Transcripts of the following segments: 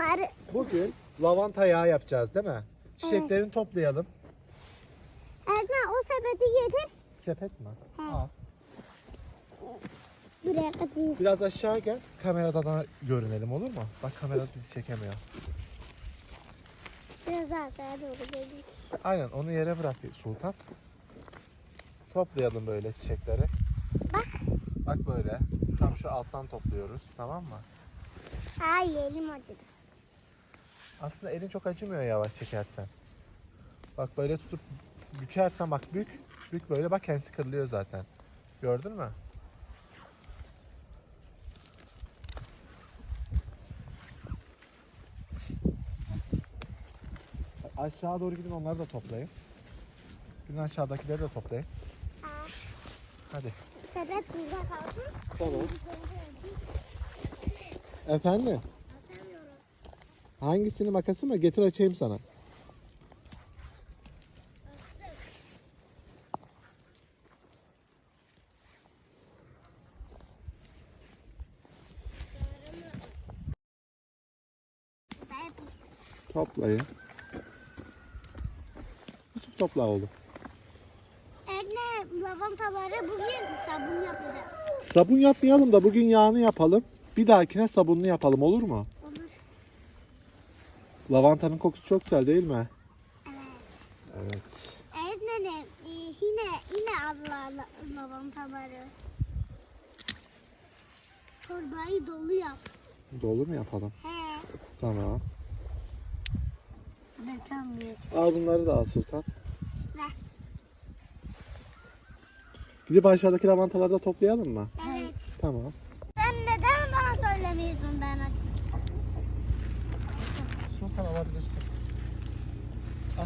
bunları. Bugün lavanta yağı yapacağız değil mi? Çiçeklerini toplayalım. Erkan o sepeti getir. Sepet mi? He. Al. Buraya katayım. Biraz aşağı gel. Kameradan da görünelim olur mu? Bak kamera bizi çekemiyor. Biraz daha aşağıya doğru geleyim. Aynen onu yere bırak bir Sultan. Toplayalım böyle çiçekleri. Bak. Bak böyle. Tam şu alttan topluyoruz. Tamam mı? Ay elim acıdı. Aslında elin çok acımıyor yavaş çekersen. Bak böyle tutup bükersen bak bük. Bük böyle bak kendisi kırılıyor zaten. Gördün mü? Aşağı doğru gidin onları da toplayın. Gidin aşağıdakileri de toplayın. Hadi. sepet burada kalsın. Tamam. Efendim? Hangisini makası mı? Getir açayım sana. Toplayın. Yusuf topla oğlum. Anne lavantaları bugün sabun yapacağız. Sabun yapmayalım da bugün yağını yapalım. Bir dahakine sabunlu yapalım olur mu? Lavantanın kokusu çok güzel değil mi? Evet. Evet. Anne e, yine yine abla la- lavantaları. Çorbayı dolu yap. Dolu mu yapalım? He. Tamam. Ben tanımıyorum. Al bunları da al Sultan. Ver. Gidip aşağıdaki lavantaları da toplayalım mı? Evet. Tamam. Sen neden bana söylemiyorsun ben aç? Sultan alabilirsin. Al.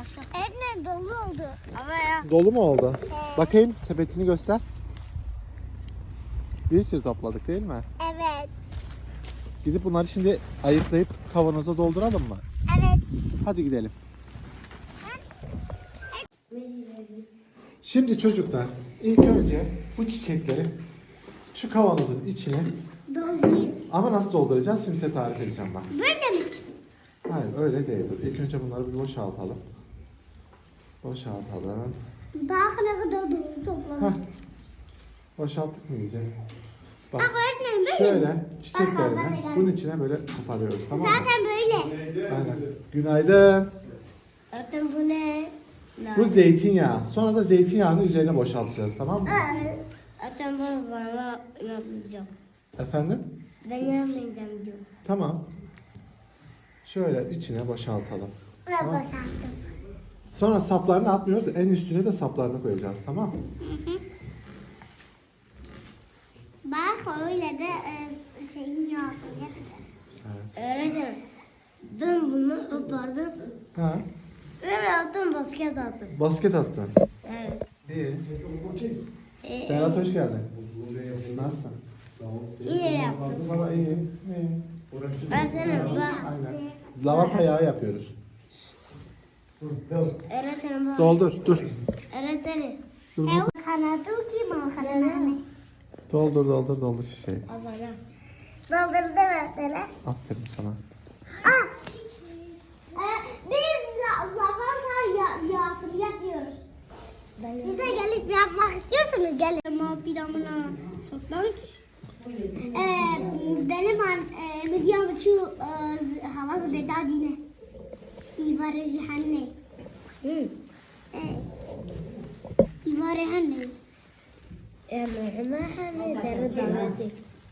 Aşağı. Anne dolu oldu. Ama ya. Dolu mu oldu? Bakayım sepetini göster. Bir sürü topladık değil mi? Evet. Gidip bunları şimdi ayıklayıp kavanoza dolduralım mı? Evet. Hadi gidelim. Şimdi çocuklar ilk önce bu çiçekleri şu kavanozun içine Doluyuz. ama nasıl dolduracağız şimdi size tarif edeceğim bak. Böyle mi? Hayır öyle değil. Dur. İlk önce bunları bir boşaltalım. Boşaltalım. Bak ne kadar dolu Heh. toplamış. Boşalttık mı iyice? Bak Bak öğretmenim böyle. şöyle çiçeklerini Bak, bunun içine böyle koparıyoruz tamam mı? Zaten böyle. Aynen. Günaydın. Zaten bu ne? Bu zeytinyağı. Sonra da zeytinyağını üzerine boşaltacağız tamam mı? Zaten bunu bana yapacağım. Efendim? Ben yapmayacağım diyor. Tamam. Şöyle içine boşaltalım. Ben Tamam. boşalttım. Sonra saplarını atmıyoruz. En üstüne de saplarını koyacağız. Tamam mı? Bak öyle de e, şeyin yağını yapacağız. Evet. Öğretmenim. Ben bunu kopardım. Ha, Öyle attım basket attım. basket attın. Evet. İyi. Ee, Berat hoş geldin. Nasılsın? yine yaptım. Valla iyi. iyi. Öğretmenim bak. Aynen. Lavanta yağı yapıyoruz. Öğretmenim bak. Doldur, dur. Öğretmenim. Dur. Ev kanadı ki makarna. Doldur, doldur, doldur şişeyi. Azara. Doldurdu öğretmenim. Aferin sana. Ah! Ee, biz la, lavanta ya, yağını yapıyoruz. Size gelip yapmak istiyorsanız gelin. Ama bir amına soktan ee, benim an e, medium şu e, halas beda dine. İvare cihanne. Ee, İvare hanne.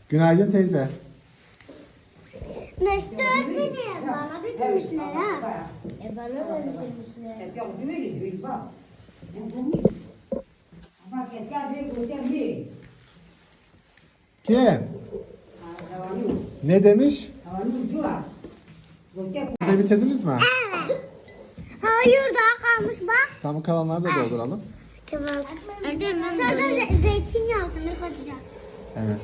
Günaydın teyze. Mesut öğretmeni bana bitirmişler ha. E bana da bitirmişler. Kim? Ne demiş? Ne bitirdiniz mi? Evet. Hayır daha kalmış bak. Tamam kalanları da dolduralım. Tamam. Sonra ze- zeytinyağını katacağız. Evet.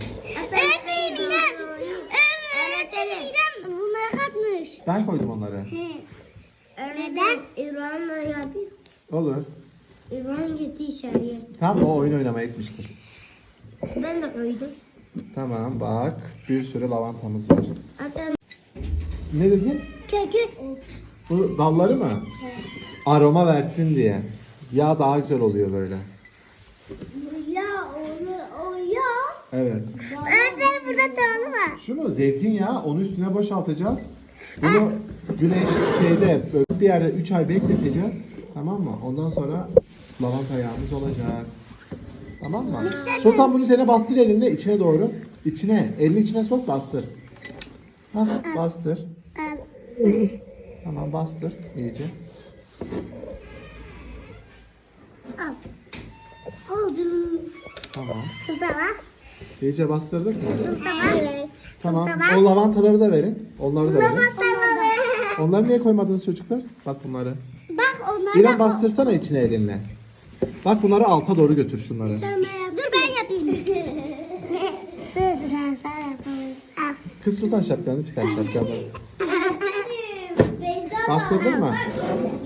Öğretmenim İrem. Öğretmenim İrem bunları katmış. Ben koydum onları. He. Neden? İran'la yapayım. Olur. İran gitti içeriye. Tamam o oyun oynamaya gitmiştir. Ben de koydum. Tamam bak bir sürü lavantamız var. Bakın. Ne dedin? Kökü. Bu dalları mı? Aroma versin diye. Yağ daha güzel oluyor böyle. Ya onu o ya. Evet. Öğretmenim burada dağlı var. Şu mu? Zeytinyağı onu üstüne boşaltacağız. Bunu güneş şeyde bir yerde 3 ay bekleteceğiz. Tamam mı? Ondan sonra lavanta yağımız olacak. Tamam mı? Sultan bunun üzerine bastır elinde içine doğru. İçine, elini içine sok bastır. Hah, bastır. Tamam bastır iyice. Al. Oldu. Tamam. Şurada var. İyice bastırdık mı? Evet. Tamam. Şurada var. O lavantaları da verin. Onları da verin. Lavantaları. Onları niye koymadınız çocuklar? Bak bunları. Bak onlar İrem bastırsana içine elinle. Bak bunları alta doğru götür şunları. Dur ben yapayım. Sıra sen. Al. Kız Sultan şapkanı çıkar şapkanı. Bastırdın mı?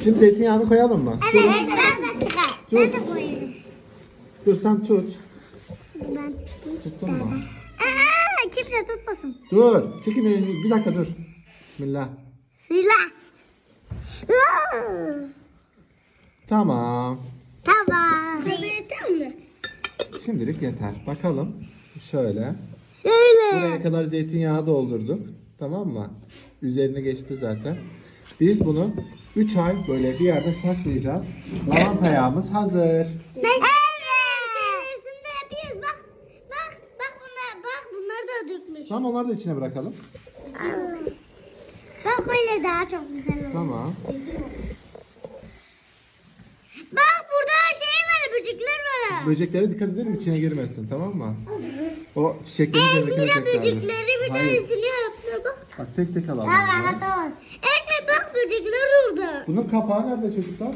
Şimdi zeytinyağını koyalım mı? Evet, ben de çıkar. Dur. Ben de koyayım. Dur sen tut. Ben tutayım. Tuttun mu? Aa, kimse tutmasın. Dur. Çekin elini. Bir dakika dur. Bismillah. Silah. Aa, Tamam. Tamam. Yeter mi? Şimdilik yeter. Bakalım. Şöyle. Şöyle. Buraya kadar zeytinyağı doldurduk. Tamam mı? Üzerine geçti zaten. Biz bunu 3 ay böyle bir yerde saklayacağız. Lavanta yağımız hazır. Evet. Şöylesinde yapıyoruz. Bak. Bak. Bak bunlar. Bak bunları da dökmüş. Tamam onları da içine bırakalım. Bak böyle daha çok güzel olur. Tamam. Bak burada şey var. Böcekler var. Böceklere dikkat edelim içine girmesin tamam mı? O çiçeklerin üzerindeki böcekler. böcekleri bir Hayır. tanesini yaptı. Bak. Bak tek tek alalım. Bunları. tamam. Evet bak böcekler orada. Bunun kapağı nerede çocuklar?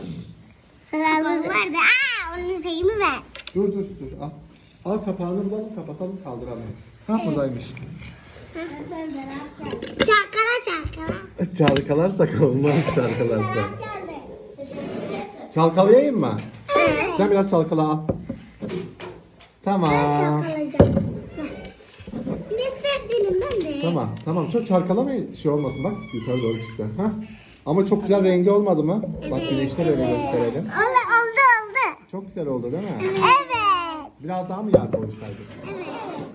Sıramız vardı. Aa onun şeyimi ver. Dur dur dur al. Al kapağını bulalım kapatalım kaldıralım. Ha buradaymış. Çarkala çarkala. Çalkalarsak olmaz çalkalarsa. Geldi. Çalkalayayım mı? Sen biraz çalkala al. Tamam. Çarkalayacağım. Mister benim ben de. Tamam tamam çok çalkalamayın şey olmasın bak yukarı doğru çıktı. Ha? Ama çok güzel rengi olmadı mı? Bak güneşte böyle gösterelim. Oldu oldu oldu. Çok güzel oldu değil mi? Evet. Biraz daha mı yağ koysaydık? Evet.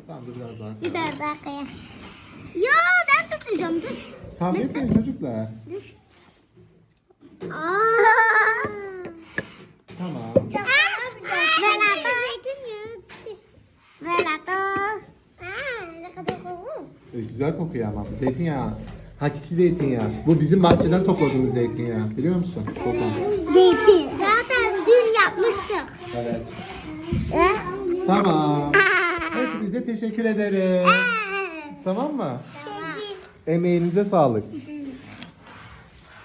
Tamam dur biraz daha. Bir daha daha kaya. Yo ben tutacağım dur. Tamam yapmayın çocuklar. Aa. Tamam. Velato. Velato. Aa ne kadar koku. Ee, güzel kokuyor ama. Zeytinyağı. Hakiki zeytinyağı. Bu bizim bahçeden topladığımız zeytinyağı. Biliyor musun? Zeytin. Zaten dün yapmıştık. Evet. Tamam. Hepinize teşekkür ederim. Tamam mı? Şimdi Emeğinize sağlık.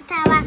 tamam.